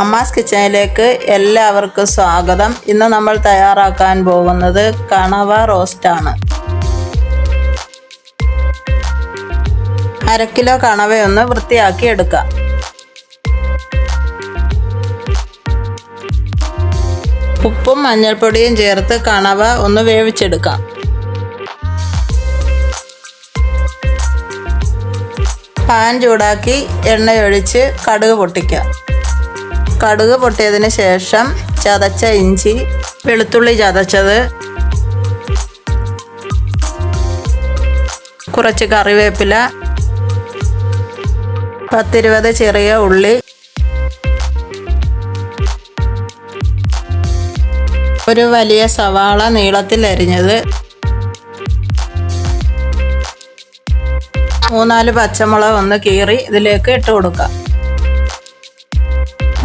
അമ്മാസ് കിച്ചണിലേക്ക് എല്ലാവർക്കും സ്വാഗതം. ഇന്ന് നമ്മൾ തയ്യാറാക്കാൻ പോകുന്നത് കണവ റോസ്റ്റാണ് അര കിലോ കണവയൊന്ന് വൃത്തിയാക്കി എടുക്കുക ഉപ്പും മഞ്ഞൾപ്പൊടിയും ചേർത്ത് കണവ ഒന്ന് വേവിച്ചെടുക്കാം. പാൻ ചൂടാക്കി എണ്ണയൊഴിച്ച് കടുക് പൊട്ടിക്കാം. കടുക് പൊട്ടിയതിന് ശേഷം ചതച്ച ഇഞ്ചി വെളുത്തുള്ളി ചതച്ചത് കുറച്ച് കറിവേപ്പില പത്തിരുപത് ചെറിയ ഉള്ളി ഒരു വലിയ സവാള നീളത്തിൽ അരിഞ്ഞത് മൂന്നാൽ പച്ചമുളക് ഒന്ന് കീറി ഇതിലേക്ക് ഇട്ട് കൊടുക്കാം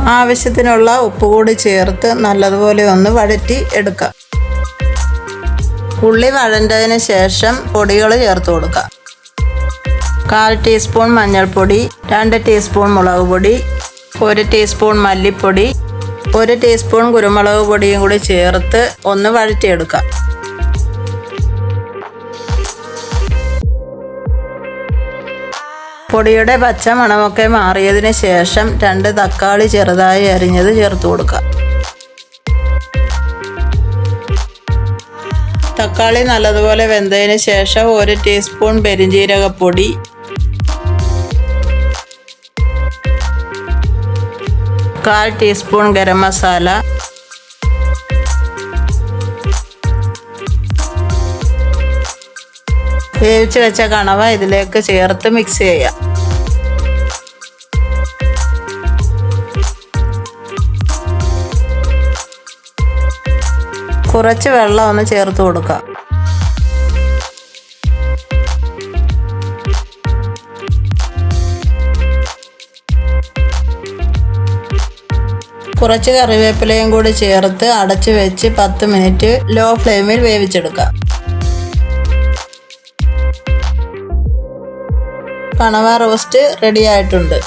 ആവശ്യത്തിനുള്ള ഉപ്പ് കൂടി ചേർത്ത് നല്ലതുപോലെ ഒന്ന് വഴറ്റി എടുക്കാം. ഉള്ളി വഴണ്ടതിന് ശേഷം പൊടികൾ ചേർത്ത് കൊടുക്കാം. കാൽ ടീസ്പൂൺ മഞ്ഞൾപ്പൊടി രണ്ട് ടീസ്പൂൺ മുളക് പൊടി ഒരു ടീസ്പൂൺ മല്ലിപ്പൊടി ഒരു ടീസ്പൂൺ കുരുമുളക് പൊടിയും കൂടി ചേർത്ത് ഒന്ന് വഴറ്റിയെടുക്കാം. പൊടിയുടെ പച്ച മണമൊക്കെ മാറിയതിന് ശേഷം രണ്ട് തക്കാളി ചെറുതായി അരിഞ്ഞത് ചേർത്ത് കൊടുക്കുക. തക്കാളി നല്ലതുപോലെ വെന്തതിന് ശേഷം ഒരു ടീസ്പൂൺ പെരിഞ്ജീരകപ്പൊടി കാൽ ടീസ്പൂൺ ഗരം മസാല. വേവിച്ച് വെച്ച കണവ ഇതിലേക്ക് ചേർത്ത് മിക്സ് ചെയ്യാം. കുറച്ച് വെള്ളം ഒന്ന് ചേർത്ത് കൊടുക്കാം. കുറച്ച് കറിവേപ്പിലയും കൂടി ചേർത്ത് അടച്ചു വെച്ച് പത്ത് മിനിറ്റ് ലോ ഫ്ലെയിമിൽ വേവിച്ചെടുക്കാം. കണവ റോസ്റ്റ് റെഡി ആയിട്ടുണ്ട്.